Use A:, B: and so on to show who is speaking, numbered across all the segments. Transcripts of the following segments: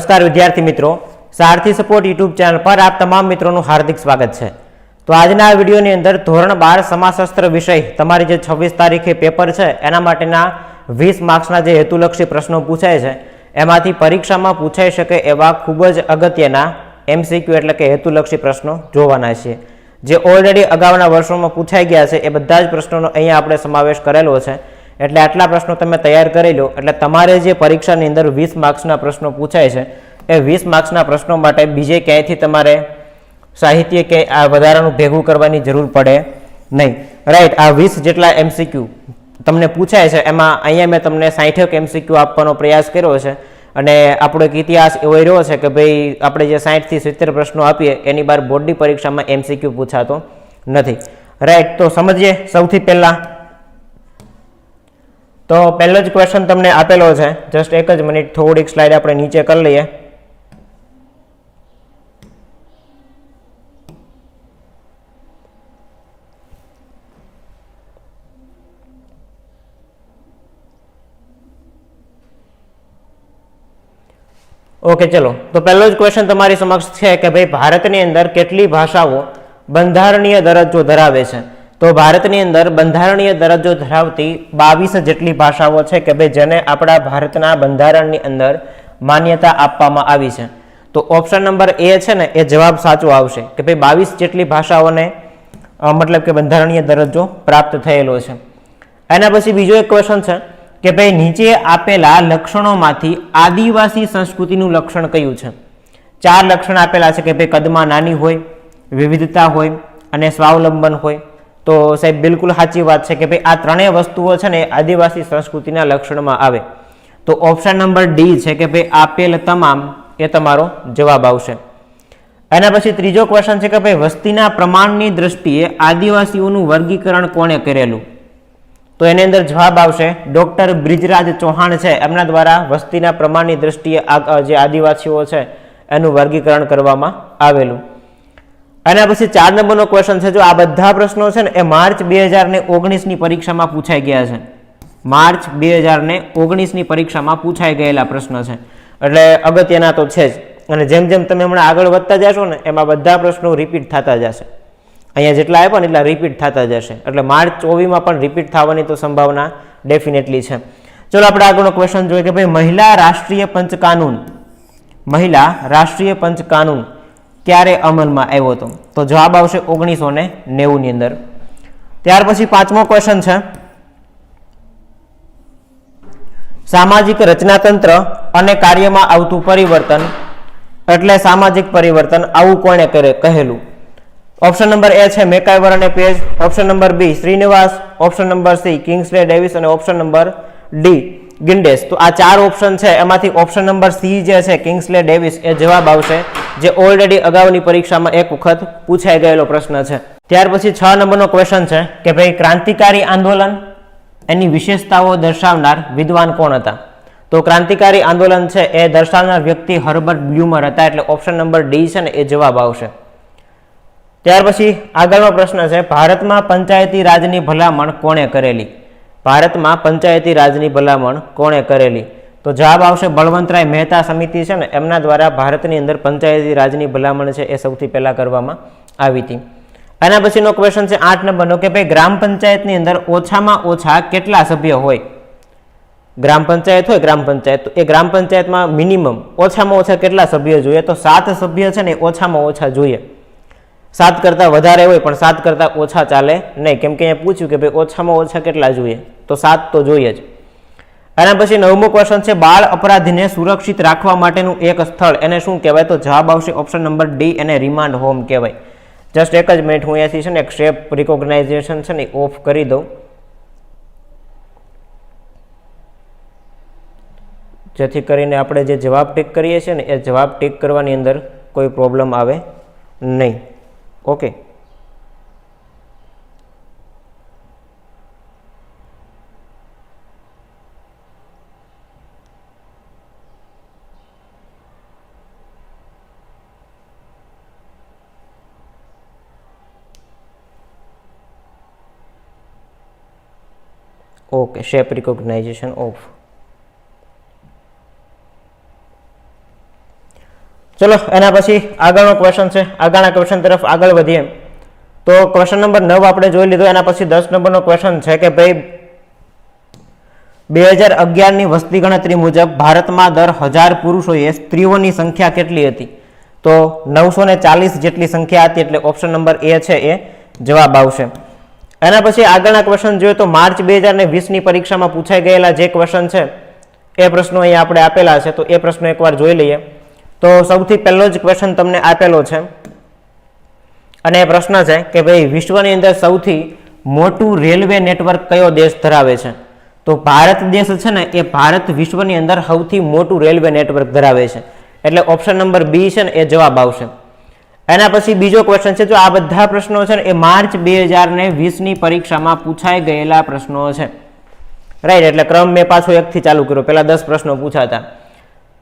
A: નમસ્કાર વિદ્યાર્થી મિત્રો. સારથી સપોર્ટ યુટ્યુબ ચેનલ પર આપ તમામ મિત્રોનું હાર્દિક સ્વાગત છે. તો આજના આ વિડીયોની અંદર ધોરણ બાર સમાજશાસ્ત્ર વિષય તમારી જે છવ્વીસ તારીખે પેપર છે, એના માટેના વીસ માર્ક્સના જે હેતુલક્ષી પ્રશ્નો પૂછાય છે, એમાંથી પરીક્ષામાં પૂછાઈ શકે એવા ખૂબ જ અગત્યના એમસીક્યુ એટલે કે હેતુલક્ષી પ્રશ્નો જોવાના છે જે ઓલરેડી અગાઉના વર્ષોમાં પૂછાઈ ગયા છે, એ બધા જ પ્રશ્નોનો અહીંયા આપણે સમાવેશ કરેલો છે. એટલે આટલા પ્રશ્નો તમે તૈયાર કરી લો. એટલે તમારે જે પરીક્ષાની અંદર વીસ માર્ક્સના પ્રશ્નો પૂછાય છે, એ વીસ માર્ક્સના પ્રશ્નો માટે બીજે ક્યાંયથી તમારે સાહિત્ય કે આ વધારાનું ભેગું કરવાની જરૂર પડે નહીં. રાઈટ આ વીસ જેટલા એમસીક્યુ તમને પૂછાય છે, એમાં અહીંયા મેં તમને સાઠેક એમસીક્યુ આપવાનો પ્રયાસ કર્યો છે અને આપણો એક ઇતિહાસ એવો રહ્યો છે કે ભાઈ આપણે જે સાઠથી સિત્તેર પ્રશ્નો આપીએ, એની બાર બોર્ડની પરીક્ષામાં એમસીક્યુ પૂછાતો નથી. રાઈટ તો સમજીએ, સૌથી પહેલાં તો પહેલો જ ક્વેશ્ચન તમને આપેલો છે. જસ્ટ એક જ મિનિટ થોડીક સ્લાઇડ આપણે નીચે કરી લઈએ. ઓકે ચલો. તો પહેલો જ ક્વેશ્ચન તમારી સમક્ષ છે કે ભાઈ ભારતની અંદર કેટલી ભાષાઓ બંધારણીય દરજ્જો ધરાવે છે? તો ભારતની અંદર બંધારણીય દરજ્જો ધરાવતી બાવીસ જેટલી ભાષાઓ છે કે ભાઈ જેને આપણા ભારતના બંધારણની અંદર માન્યતા આપવામાં આવી છે. તો ઓપ્શન નંબર એ છે ને, એ જવાબ સાચો આવશે કે ભાઈ બાવીસ જેટલી ભાષાઓને મતલબ કે બંધારણીય દરજ્જો પ્રાપ્ત થયેલો છે. એના પછી બીજો એક ક્વેશ્ચન છે કે ભાઈ નીચે આપેલા લક્ષણોમાંથી આદિવાસી સંસ્કૃતિનું લક્ષણ કયું છે? ચાર લક્ષણ આપેલા છે કે ભાઈ કદમાં નાની હોય, વિવિધતા હોય અને સ્વાવલંબન હોય. તો સાહેબ, બિલકુલ સાચી વાત છે કે ભાઈ આ ત્રણેય વસ્તુઓ છે ને આદિવાસી સંસ્કૃતિના લક્ષણમાં આવે. તો ઓપ્શન નંબર ડી છે કે ભાઈ આપેલ તમામ એ તમારો જવાબ આવશે. એના પછી ત્રીજો ક્વેશ્ચન છે કે ભાઈ વસ્તીના પ્રમાણની દ્રષ્ટિએ આદિવાસીઓનું વર્ગીકરણ કોણે કરેલું? તો એની અંદર જવાબ આવશે, ડોક્ટર બ્રિજરાજ ચૌહાણ છે. એમના દ્વારા વસ્તીના પ્રમાણની દ્રષ્ટિએ જે આદિવાસીઓ છે, એનું વર્ગીકરણ કરવામાં આવેલું. એના પછી ચાર નંબરનો ક્વેશ્ચન છે, જો આ બધા પ્રશ્નો છે ને, એ માર્ચ બે હજાર ને ઓગણીસની પરીક્ષામાં પૂછાઈ ગયા છે. માર્ચ બે હજાર ને ઓગણીસની પરીક્ષામાં પૂછાઈ ગયેલા પ્રશ્ન છે. એટલે અગત્યના તો છે જ. અને જેમ જેમ તમે હમણાં આગળ વધતા જશો ને, એમાં બધા પ્રશ્નો રિપીટ થતા જશે. અહીંયા જેટલા આવ્યા ને, એટલા રિપીટ થતા જશે. એટલે માર્ચ ચોવીસમાં પણ રિપીટ થવાની તો સંભાવના ડેફિનેટલી છે. ચલો આપણે આગળનો ક્વેશ્ચન જોઈએ કે ભાઈ, મહિલા રાષ્ટ્રીય પંચ કાનૂન મહિલા રાષ્ટ્રીય પંચ કાનૂન ક્યારે અમલમાં આવ્યો હતો? તો જવાબ આવશે ઓગણીસો ને નેવુંની અંદર. ત્યાર પછી પાંચમો ક્વેશ્ચન છે. સામાજિક રચનાતંત્ર અને કાર્યમાં આવતું પરિવર્તન, એટલે સામાજિક પરિવર્તન આવું કોણે કહેલું? ઓપ્શન નંબર એ છે મેકાઈવર અને Page. Option number B Srinivas. Option number C Kingsley Davis. અને ઓપ્શન નંબર ડી ગિન્ડેસ તો આ ચાર ઓપ્શન છે. એમાંથી ઓપ્શન નંબર સી જે છે, કિંગ્સલે ડેવિસ, એ જવાબ આવશે જે ઓલરેડી અગાઉની પરીક્ષામાં એક વખત પૂછાઈ ગયેલો પ્રશ્ન છે. ત્યાર પછી છ નંબરનો ક્વેશ્ચન છે કે ભાઈ ક્રાંતિકારી આંદોલન એની વિશેષતાઓ દર્શાવનાર વિદ્વાન કોણ હતા? તો ક્રાંતિકારી આંદોલન છે એ દર્શાવનાર વ્યક્તિ હર્બર્ટ બ્લ્યુમર હતા, એટલે ઓપ્શન નંબર ડી છે ને એ જવાબ આવશે. ત્યાર પછી આગળનો પ્રશ્ન છે, ભારતમાં પંચાયતી રાજની ભલામણ કોણે કરેલી? ભારતમાં પંચાયતી રાજની ભલામણ કોણે કરેલી? તો જવાબ આવશે બળવંતરાય મહેતા સમિતિ છે ને, એમના દ્વારા ભારતની અંદર પંચાયતી રાજની ભલામણ છે એ સૌથી પહેલાં કરવામાં આવી હતી. એના પછીનો ક્વેશ્ચન છે આઠ નંબરનો કે ભાઈ ગ્રામ પંચાયતની અંદર ઓછામાં ઓછા કેટલા સભ્ય હોય? ગ્રામ પંચાયત હોય ગ્રામ પંચાયત એ ગ્રામ પંચાયતમાં મિનિમમ ઓછામાં ઓછા કેટલા સભ્ય જોઈએ? તો સાત સભ્ય છે ને ઓછામાં ઓછા જોઈએ. સાત કરતાં વધારે હોય પણ સાત કરતાં ઓછા ચાલે નહીં. કેમ કે અહીંયા પૂછ્યું કે ભાઈ ઓછામાં ઓછા કેટલા જોઈએ? તો સાત તો જોઈએ જ. એના પછી નવમો ક્વેશ્ચન છે, બાળ અપરાધીને સુરક્ષિત રાખવા માટેનું એક સ્થળ. એને શું કહેવાય? તો જવાબ આવશે ઓપ્શન નંબર ડી એને રિમાન્ડ હોમ કહેવાય. જસ્ટ એક જ મિનિટ હું અહીંયાથી છે ને એક શેપ રિકોગ્નાઇઝેશન છે ને ઓફ કરી દઉં. જેથી કરીને આપણે જે જવાબ ટીક કરીએ છીએ ને, એ જવાબ ટીક કરવાની અંદર કોઈ પ્રોબ્લેમ આવે નહીં. Okay okay shape recognisation of ચલો, એના પછી આગળનો ક્વેશ્ચન છે. આગળના ક્વેશ્ચન તરફ આગળ વધીએ. તો ક્વેશ્ચન નંબર નવ આપણે જોઈ લીધો, એના પછી દસ નંબરનો ક્વેશ્ચન છે કે ભાઈ, બે હજાર અગિયારની વસ્તી ગણતરી મુજબ ભારતમાં દર હજાર પુરુષોએ સ્ત્રીઓની સંખ્યા કેટલી હતી? તો નવસો ચાલીસ જેટલી સંખ્યા હતી, એટલે ઓપ્શન નંબર એ છે, એ જવાબ આવશે. એના પછી આગળના ક્વેશ્ચન જોઈએ તો માર્ચ બે હજાર ને વીસની પરીક્ષામાં પૂછાઈ ગયેલા જે ક્વેશ્ચન છે, એ પ્રશ્નો અહીંયા આપણે આપેલા છે, તો એ પ્રશ્નો એકવાર જોઈ લઈએ. તો સૌથી પહેલો જ ક્વેશ્ચન તમને આપેલો છે, અને એ પ્રશ્ન છે કે ભાઈ, વિશ્વની અંદર સૌથી મોટું રેલવે નેટવર્ક કયો દેશ ધરાવે છે? તો ભારત દેશ છે ને, એ ભારત વિશ્વની અંદર સૌથી મોટું રેલવે નેટવર્ક ધરાવે છે. એટલે ઓપ્શન નંબર બી છે ને, એ જવાબ આવશે. એના પછી બીજો ક્વેશ્ચન છે, જો આ બધા પ્રશ્નો છે ને, એ માર્ચ બે હજાર ને વીસની પરીક્ષામાં પૂછાઈ ગયેલા પ્રશ્નો છે. રાઈટ એટલે ક્રમ મેં પાછો એકથી ચાલુ કર્યો. પહેલાં દસ પ્રશ્નો પૂછાતા.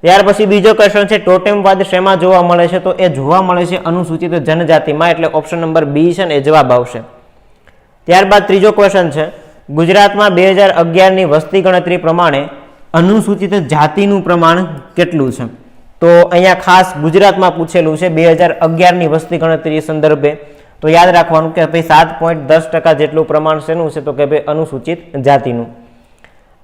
A: ત્યાર પછી બીજો ક્વેશ્ચન છે, ટોટેમવાદ શેમાં જોવા મળે છે? તો એ જોવા મળે છે અનુસૂચિત જનજાતિમાં, એટલે ઓપ્શન નંબર બી છે ને, એ જવાબ આવશે. ત્યારબાદ ત્રીજો ક્વેશ્ચન છે, ગુજરાતમાં બે હજાર અગિયારની વસ્તી ગણતરી પ્રમાણે અનુસૂચિત જાતિનું પ્રમાણ કેટલું છે? તો અહીંયા ખાસ ગુજરાતમાં પૂછેલું છે, બે હજાર અગિયારની વસ્તી ગણતરી સંદર્ભે. તો યાદ રાખવાનું કે ભાઈ સાત પોઈન્ટ દસ ટકા જેટલું પ્રમાણ શેનું છે તો કે ભાઈ અનુસૂચિત જાતિનું.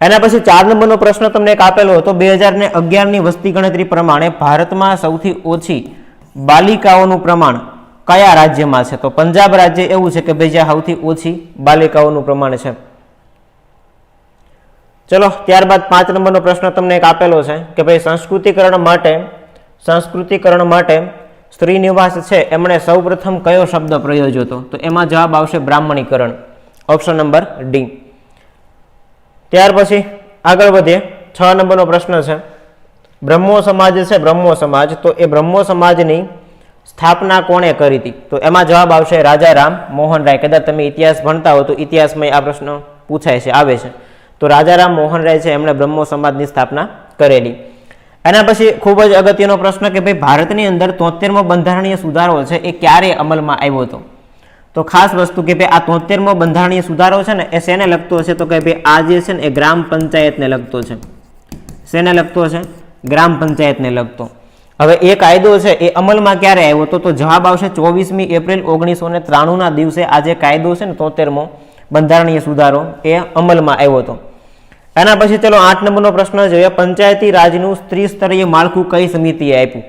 A: એના પછી ચાર નંબરનો પ્રશ્ન તમને એક આપેલો હતો, બે હજાર ને અગિયારની વસ્તી ગણતરી પ્રમાણે ભારતમાં સૌથી ઓછી બાલિકાઓનું પ્રમાણ કયા રાજ્યમાં છે? તો પંજાબ રાજ્ય એવું છે કે ભાઈ જ્યાં સૌથી ઓછી બાલિકાઓનું પ્રમાણ છે. ચલો, ત્યારબાદ પાંચ નંબરનો પ્રશ્ન તમને એક આપેલો છે કે ભાઈ સંસ્કૃતિકરણ માટે સંસ્કૃતિકરણ માટે શ્રીનિવાસ છે, એમણે સૌપ્રથમ કયો શબ્દ પ્રયોજ્યો હતો? તો એમાં જવાબ આવશે બ્રાહ્મણીકરણ. ઓપ્શન નંબર ડી ત્યાર પછી આગળ વધીએ. છ નંબરનો પ્રશ્ન છે, બ્રહ્મો સમાજ છે, બ્રહ્મો સમાજ. તો એ બ્રહ્મો સમાજની સ્થાપના કોણે કરી હતી? તો એમાં જવાબ આવશે રાજા રામ મોહન રાય કદાચ તમે ઇતિહાસ ભણતા હો તો ઇતિહાસમાં આ પ્રશ્ન પૂછાય છે, આવે છે. તો રાજારામ મોહન રાય છે, એમણે બ્રહ્મો સમાજની સ્થાપના કરેલી. એના પછી ખૂબ જ અગત્યનો પ્રશ્ન કે ભાઈ ભારતની અંદર તોતેરમો બંધારણીય સુધારો છે એ ક્યારે અમલમાં આવ્યો હતો? તો ખાસ વસ્તુ કે ભાઈ આ તોતેરમો બંધારણીય સુધારો છે ને એ શેને લગતો છે? તો કે ભાઈ આ જે છે ને એ ગ્રામ પંચાયતને લગતો છે. શેને લગતો છે? ગ્રામ પંચાયતને લગતો. હવે એ કાયદો છે એ અમલમાં ક્યારે આવ્યો હતો? તો જવાબ આવશે ચોવીસમી એપ્રિલ ઓગણીસો ને ત્રાણુંના દિવસે આ જે કાયદો છે ને તોતેરમો બંધારણીય સુધારો એ અમલમાં આવ્યો હતો. એના પછી ચલો આઠ નંબરનો પ્રશ્ન જોઈએ. પંચાયતી રાજનું ત્રિસ્તરીય માળખું કઈ સમિતિએ આપ્યું?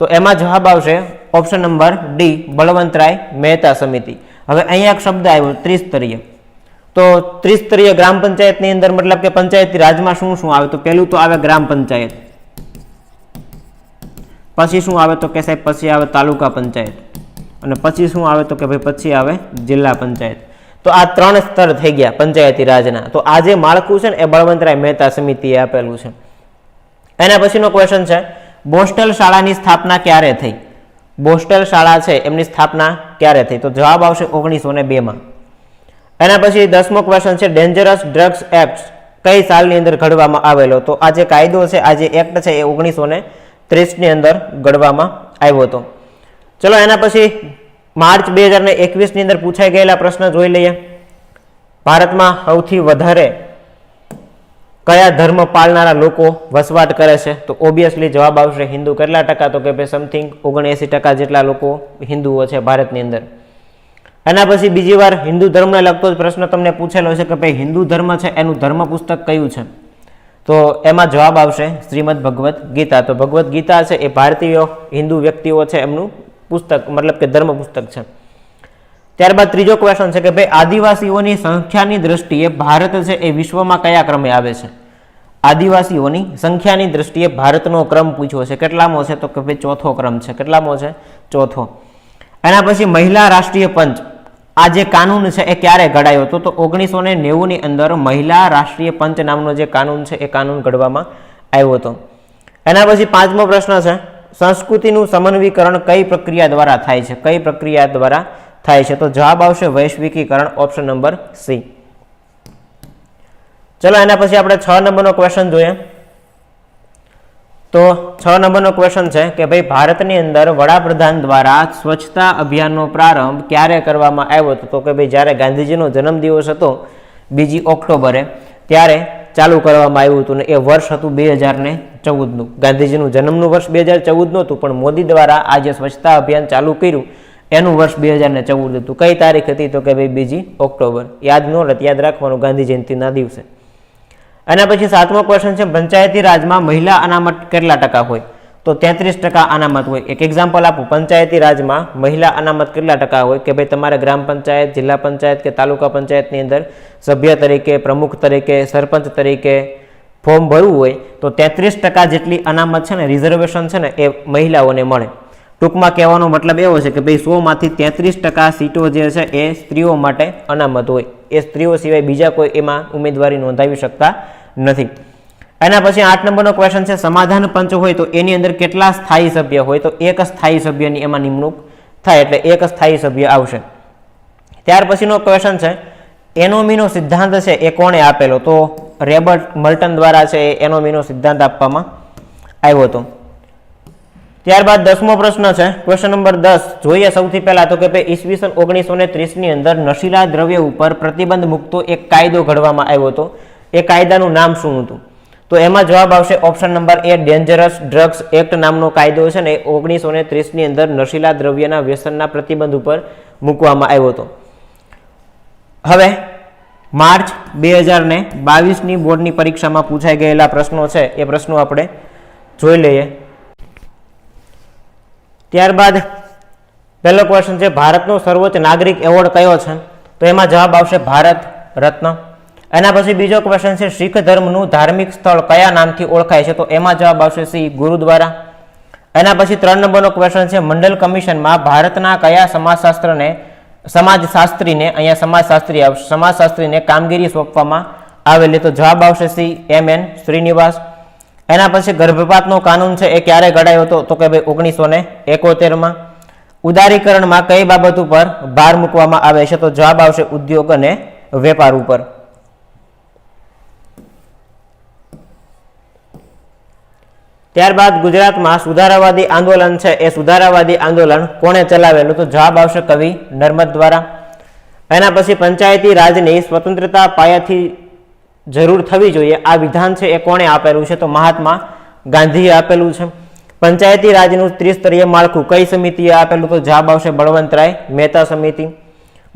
A: તો એમાં જવાબ આવશે option number D, Balwantrai Mehta સમિતિ. હવે અહીંયા એક શબ્દ આવ્યો, ત્રિસ્તરીય. તો ત્રિસ્તરીય ગ્રામ પંચાયતની અંદર મતલબ કે પંચાયતી રાજમાં શું શું આવે? તો પહેલું તો આવે ગ્રામ પંચાયત. પછી શું આવે તો કે સાહેબ, પછી આવે તાલુકા પંચાયત. અને પછી શું આવે તો કે ભાઈ, પછી આવે જિલ્લા પંચાયત. તો આ ત્રણ સ્તર થઈ ગયા પંચાયતી રાજના. તો આ જે માળખું છે ને, એ બળવંતરાય મહેતા સમિતિએ આપેલું છે. એના પછીનો ક્વેશ્ચન છે, બોસ્ટલ શાળાની સ્થાપના ક્યારે થઈ? બોસ્ટલ શાળા છે, એમની સ્થાપના ક્યારે થઈ? તો જવાબ આવશે ઓગણીસો ને બેમાં. એના પછી દસમો ક્વેશ્ચન છે ડેન્જરસ ડ્રગ્સ એક્ટ કઈ સાલની અંદર ઘડવામાં આવેલો? તો આ જે કાયદો છે, આ જે એક્ટ છે, એ ઓગણીસો ને ત્રીસની અંદર ઘડવામાં આવ્યો હતો. ચલો એના પછી માર્ચ બે હજાર ને એકવીસની અંદર પૂછાઈ ગયેલા પ્રશ્ન જોઈ લઈએ. ભારતમાં સૌથી વધારે કયા ધર્મ પાળનારા લોકો વસવાટ કરે છે? તો ઓબ્વિયસલી જવાબ આવશે હિન્દુ. કેટલા ટકા? તો કે ભાઈ સમથિંગ ઓગણએંસી ટકા જેટલા લોકો હિન્દુઓ છે ભારતની અંદર. એના પછી બીજી વાર હિન્દુ ધર્મને લગતો જ પ્રશ્ન તમને પૂછેલો છે કે ભાઈ હિન્દુ ધર્મ છે? એનું ધર્મ પુસ્તક કયું છે? તો એમાં જવાબ આવશે શ્રીમદ ભગવદ્ ગીતા. તો ભગવદ્ ગીતા છે એ ભારતીય હિન્દુ વ્યક્તિઓ છે એમનું પુસ્તક, મતલબ કે ધર્મ પુસ્તક છે. ત્યારબાદ ત્રીજો ક્વેશ્ચન છે કે ભાઈ, આદિવાસીઓની સંખ્યાની દ્રષ્ટિએ ભારત છે એ વિશ્વમાં કયા ક્રમે આવે છે? આદિવાસીઓની સંખ્યાની દ્રષ્ટિએ ભારતનો ક્રમ પૂછ્યો છે. કેટલામો છે? તો કે ભાઈ, ચોથો ક્રમ છે. કેટલામો છે? ચોથો. એના પછી મહિલા રાષ્ટ્રીય પંચ. આ જે કાનૂન છે એ ક્યારે ઘડાયો હતો? તો ઓગણીસો ને નેવુંની અંદર મહિલા રાષ્ટ્રીય પંચ નામનો જે કાનૂન છે એ કાનૂન ઘડવામાં આવ્યો હતો. એના પછી પાંચમો પ્રશ્ન છે સંસ્કૃતિનું સમન્વીકરણ કઈ પ્રક્રિયા દ્વારા થાય છે? કઈ પ્રક્રિયા દ્વારા થાય છે? તો જવાબ આવશે વૈશ્વિકીકરણ ઓપ્શન નંબર સી. ચલો, એના પછી આપણે છ નંબરનો ક્વેશ્ચન જોઈએ. તો છ નંબરનો ક્વેશ્ચન છે કે ભાઈ, ભારતની અંદર વડાપ્રધાન દ્વારા સ્વચ્છતા અભિયાનનો પ્રારંભ ક્યારે કરવામાં આવ્યો હતો? તો કે ભાઈ, જ્યારે ગાંધીજીનો જન્મદિવસ હતો, બીજી ઓક્ટોબરે, ત્યારે ચાલુ કરવામાં આવ્યું હતું ને એ વર્ષ હતું બે હજાર ચૌદનું. ગાંધીજીનું જન્મનું વર્ષ બે હજાર ચૌદનું હતું, પણ મોદી દ્વારા આ જે સ્વચ્છતા અભિયાન ચાલુ કર્યું. એનું વર્ષ બે હજાર ને ચૌદ હતું. કઈ તારીખ હતી તો કે ભાઈ બીજી ઓક્ટોબર. યાદ ન રહેત યાદ રાખવાનું ગાંધી જયંતિના દિવસે. અને પછી સાતમો ક્વેશ્ચન છે, પંચાયતી રાજમાં મહિલા અનામત કેટલા ટકા હોય? તો તેત્રીસ ટકા અનામત હોય. એક એક્ઝામ્પલ આપું. પંચાયતી રાજમાં મહિલા અનામત કેટલા ટકા હોય? કે ભાઈ તમારે ગ્રામ પંચાયત, જિલ્લા પંચાયત કે તાલુકા પંચાયતની અંદર સભ્ય તરીકે, પ્રમુખ તરીકે, સરપંચ તરીકે ફોર્મ ભરવું હોય તો તેત્રીસ ટકા જેટલી અનામત છે ને રિઝર્વેશન છે ને, એ મહિલાઓને મળે. ટૂંકમાં કહેવાનો મતલબ એવો છે કે ભાઈ, સોમાંથી તેત્રીસ ટકા સીટો જે છે એ સ્ત્રીઓ માટે અનામત હોય. એ સ્ત્રીઓ સિવાય બીજા કોઈ એમાં ઉમેદવારી નોંધાવી શકતા નથી. એના પછી આઠ નંબરનો ક્વેશ્ચન છે, સમાધાન પંચ હોય તો એની અંદર કેટલા સ્થાયી સભ્ય હોય? તો એક સ્થાયી સભ્યની એમાં નિમણૂક થાય એટલે એક સ્થાયી સભ્ય આવશે. ત્યાર પછીનો ક્વેશ્ચન છે, એનોમીનો સિદ્ધાંત છે, એ કોણે આપેલો? તો રેબર્ટ મલ્ટન દ્વારા છે એ એનોમીનો સિદ્ધાંત આપવામાં આવ્યો હતો. ત્યારબાદ દસમો પ્રશ્ન છે ક્વેશ્ચન નંબર દસ. જોઈએ સૌથી પહેલાં તો કે ભાઈ ઈસવીસન ઓગણીસો ને ત્રીસની અંદર નશીલા દ્રવ્ય ઉપર પ્રતિબંધ મૂકતો એક કાયદો ઘડવામાં આવ્યો હતો. એ કાયદાનું નામ શું હતું? તો એમાં જવાબ આવશે option number A dangerous drugs act નામનો કાયદો છે ને ઓગણીસો ને ત્રીસની અંદર નશીલા દ્રવ્યના વ્યસનના પ્રતિબંધ ઉપર મૂકવામાં આવ્યો હતો. હવે માર્ચ બે હજાર ને બાવીસની બોર્ડની પરીક્ષામાં પૂછાઈ ગયેલા પ્રશ્નો છે, એ પ્રશ્નો આપણે જોઈ લઈએ. ત્યારબાદ પહેલો ક્વેશ્ચન છે, ભારતનો સર્વોચ્ચ નાગરિક એવોર્ડ કયો છે? તો એમાં જવાબ આવશે ભારત રત્ન. એના પછી બીજો ક્વેશ્ચન છે, શીખ ધર્મનું ધાર્મિક સ્થળ કયા નામથી ઓળખાય છે? તો એમાં જવાબ આવશે સી, ગુરુદ્વારા. એના પછી ત્રણ નંબરનો ક્વેશ્ચન છે, મંડલ કમિશનમાં ભારતના કયા સમાજશાસ્ત્રને સમાજશાસ્ત્રીને, અહીંયા સમાજશાસ્ત્રી આવશે. સમાજશાસ્ત્રીને કામગીરી સોંપવામાં આવેલી તો જવાબ આવશે સી, એમ એન શ્રીનિવાસ. એના પછી ગર્ભપાતનો કાનૂન છે, એ ક્યારે ઘડાયો હતો? તો કે ભાઈ ઓગણીસો ને એકોતેરમાં. ઉદારીકરણમાં કઈ બાબત ઉપર ભાર મૂકવામાં આવે છે? તો જવાબ આવશે ઉદ્યોગ અને વેપાર ઉપર. ત્યારબાદ ગુજરાતમાં સુધારાવાદી આંદોલન છે. એ સુધારાવાદી આંદોલન કોણે ચલાવેલું? તો જવાબ આવશે કવિ નર્મદ દ્વારા. એના પછી પંચાયતી રાજની સ્વતંત્રતા પાયાથી જરૂર થવી જોઈએ. આ વિધાન છે એ કોણે આપેલું છે? તો મહાત્મા ગાંધીએ આપેલું છે. પંચાયતી રાજનું ત્રિસ્તરીય માળખું કઈ સમિતિએ આપેલું? તો જવાબ આવશે બળવંતરાય મહેતા સમિતિ.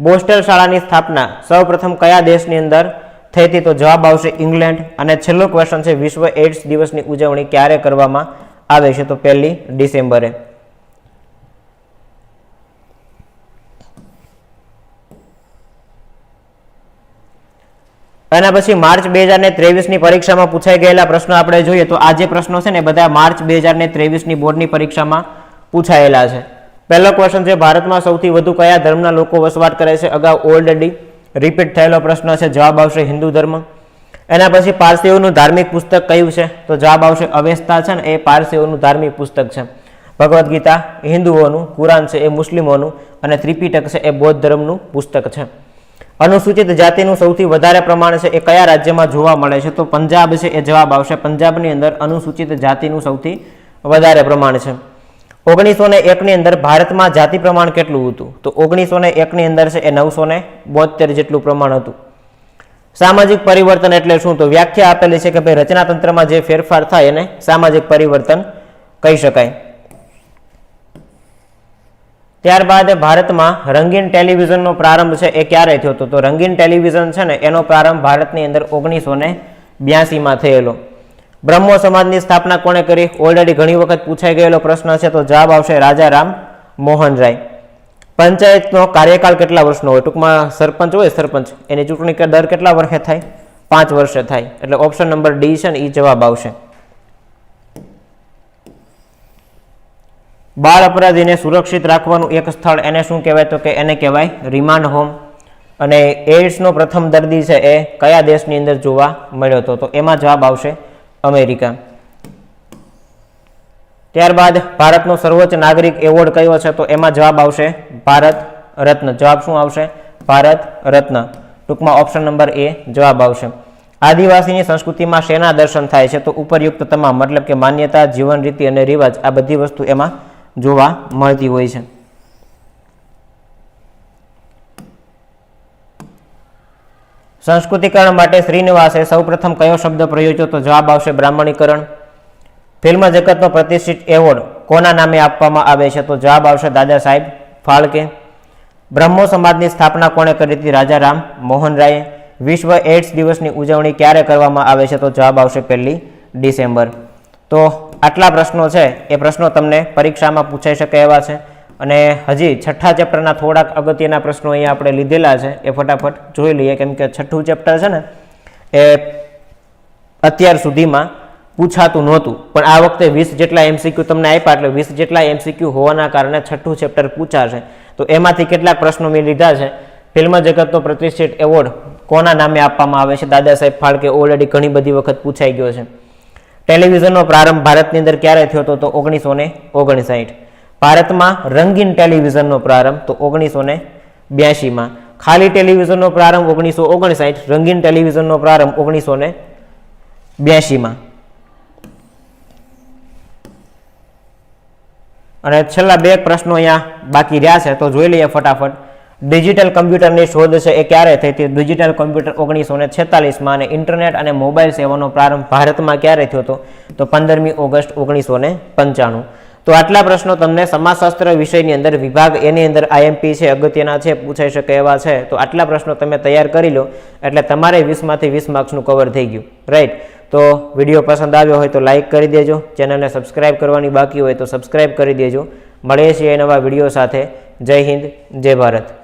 A: બોસ્ટર શાળાની સ્થાપના સૌપ્રથમ કયા દેશની અંદર થઈ હતી તો જવાબ આવશે ઇંગ્લેન્ડ. અને છેલ્લો ક્વેશ્ચન છે, વિશ્વ એડ્સ દિવસની ઉજવણી ક્યારે કરવામાં આવે છે? તો પહેલી ડિસેમ્બરે. એના પછી માર્ચ બે હજાર ને ત્રેવીસની પરીક્ષામાં પૂછાઈ ગયેલા પ્રશ્નો આપણે જોઈએ તો આ જે પ્રશ્નો છે ને બધા માર્ચ બે હજાર ને ત્રેવીસની બોર્ડની પરીક્ષામાં પૂછાયેલા છે. પહેલો ક્વેશ્ચન છે, ભારતમાં સૌથી વધુ કયા ધર્મના લોકો વસવાટ કરે છે? અગાઉ ઓલરેડી રિપીટ થયેલો પ્રશ્ન છે, જવાબ આવશે હિન્દુ ધર્મ. એના પછી પારસીઓનું ધાર્મિક પુસ્તક કયું છે? તો જવાબ આવશે અવેસ્તા છે ને, એ પારસીઓનું ધાર્મિક પુસ્તક છે. ભગવદ્ ગીતા હિન્દુઓનું, કુરાન છે એ મુસ્લિમોનું અને ત્રિપિટક છે એ બૌદ્ધ ધર્મનું પુસ્તક છે. અનુસૂચિત જાતિનું સૌથી વધારે પ્રમાણ છે એ કયા રાજ્યમાં જોવા મળે છે? તો પંજાબ છે એ જવાબ આવશે, પંજાબની અંદર અનુસૂચિત જાતિનું સૌથી વધારે પ્રમાણ છે. ઓગણીસો ને એકની અંદર ભારતમાં જાતિ પ્રમાણ કેટલું હતું? તો ઓગણીસો ને એકની અંદર છે એ નવસો ને બોતેર જેટલું પ્રમાણ હતું. સામાજિક પરિવર્તન એટલે શું? તો વ્યાખ્યા આપેલી છે કે ભાઈ રચનાતંત્રમાં જે ફેરફાર થાય એને સામાજિક પરિવર્તન કહી શકાય. ત્યારબાદ ભારતમાં રંગીન ટેલિવિઝનનો પ્રારંભ છે એ ક્યારે થયો? હતો તો રંગીન ટેલિવિઝન છે ને એનો પ્રારંભ ભારતની અંદર ઓગણીસો ને બ્યાસીમાં થયેલો. બ્રહ્મો સમાજની સ્થાપના કોણે કરી? ઓલરેડી ઘણી વખત પૂછાઈ ગયેલો પ્રશ્ન છે, તો જવાબ આવશે રાજા રામ મોહન રાય. પંચાયતનો કાર્યકાળ કેટલા વર્ષનો હોય? ટૂંકમાં સરપંચ હોય, સરપંચ. એની ચૂંટણી દર કેટલા વર્ષે થાય? પાંચ વર્ષે થાય. એટલે ઓપ્શન નંબર ડી છે ને એ જવાબ આવશે. બાળ અપરાધીને સુરક્ષિત રાખવાનું એક સ્થળ, એને શું કહેવાય? તો કે એને કહેવાય રિમાન્ડ હોમ અને એઇડ્સનો પ્રથમ દર્દી છે એ કયા દેશની અંદર જોવા મળ્યો હતો? તો એમાં જવાબ આવશે અમેરિકા. ત્યારબાદ ભારતનો સર્વોચ્ચ નાગરિક એવોર્ડ કયો છે તો એમાં જવાબ આવશે ભારત રત્ન. જવાબ શું આવશે? ભારત રત્ન. ટૂંકમાં ઓપ્શન નંબર એ જવાબ આવશે. આદિવાસીની સંસ્કૃતિમાં શેના દર્શન થાય છે તો ઉપરયુક્ત તમામ, મતલબ કે માન્યતા જીવન રીતિ અને રિવાજ આ બધી વસ્તુ એમાં જોવા મળતી હોય છે. સંસ્કૃતિકરણ માટે શ્રીનિવાસે સૌપ્રથમ કયો શબ્દ પ્રયોજ્યો તો જવાબ આવશે બ્રાહ્મણીકરણ. ફિલ્મ જગતનો પ્રતિષ્ઠિત એવોર્ડ કોના નામે આપવામાં આવે છે તો જવાબ આવશે દાદા સાહેબ ફાળકે. બ્રહ્મો સમાજની સ્થાપના કોણે કરી હતી? રાજા રામ મોહન રાયે. વિશ્વ એડ્સ દિવસની ઉજવણી ક્યારે કરવામાં આવે છે તો જવાબ આવશે પહેલી ડિસેમ્બર. તો આટલા પ્રશ્નો છે. એ પ્રશ્નો તમને પરીક્ષામાં પૂછાઈ શકે એવા છે. અને હજી છઠ્ઠા ચેપ્ટરના થોડાક અગત્યના પ્રશ્નો અહીંયા આપણે લીધેલા છે. એ ફટાફટ જોઈ લઈએ, કેમ કે છઠ્ઠું ચેપ્ટર છે ને, એ અત્યાર સુધીમાં પૂછાતું નહોતું. પણ આ વખતે વીસ જેટલા એમસીક્યુ તમને આપ્યા, એટલે વીસ જેટલા એમસીક્યુ હોવાના કારણે છઠ્ઠું ચેપ્ટર પૂછાશે. તો એમાંથી કેટલાક પ્રશ્નો મેં લીધા છે. ફિલ્મ જગતનો પ્રતિષ્ઠિત એવોર્ડ કોના નામે આપવામાં આવે છે? દાદા સાહેબ ફાળકે ઓલરેડી ઘણી બધી વખત પૂછાઈ ગયો છે. ટેલિવિઝનનો પ્રારંભ ભારતની અંદર ક્યારે થયો હતો? તો ઓગણીસો ને ઓગણસાઠ. ભારતમાં રંગીન ટેલિવિઝનનો પ્રારંભ તો ઓગણીસો ને બ્યાસીમાં ખાલી ટેલિવિઝનનો પ્રારંભ ઓગણીસો ઓગણસાઠ રંગીન ટેલિવિઝનનો પ્રારંભ ઓગણીસો ને બ્યાસીમાં અને છેલ્લા બે પ્રશ્નો અહીંયા બાકી રહ્યા છે, તો જોઈ લઈએ ફટાફટ. ડિજિટલ કમ્પ્યુટરની શોધ છે એ ક્યારે થઈ? હતી ડિજિટલ કમ્પ્યુટર ઓગણીસો ને છેતાલીસમાં અને ઇન્ટરનેટ અને મોબાઈલ સેવાનો પ્રારંભ ભારતમાં ક્યારે થયો હતો? તો પંદરમી ઓગસ્ટ ઓગણીસો ને પંચાણું. તો આટલા પ્રશ્નો તમને સમાજશાસ્ત્ર વિષયની અંદર, વિભાગ એની અંદર આઈએમપી છે, અગત્યના છે, પૂછાઈ શકે એવા છે. તો આટલા પ્રશ્નો તમે તૈયાર કરી લો, એટલે તમારે વીસમાંથી વીસ માર્ક્સનું કવર થઈ ગયું. રાઈટ તો વીડિયો પસંદ આવ્યો હોય તો લાઇક કરી દેજો. ચેનલને સબસ્ક્રાઇબ કરવાની બાકી હોય તો સબસ્ક્રાઇબ કરી દેજો. મળીએ છીએ નવા વીડિયો સાથે. જય હિન્દ, જય ભારત.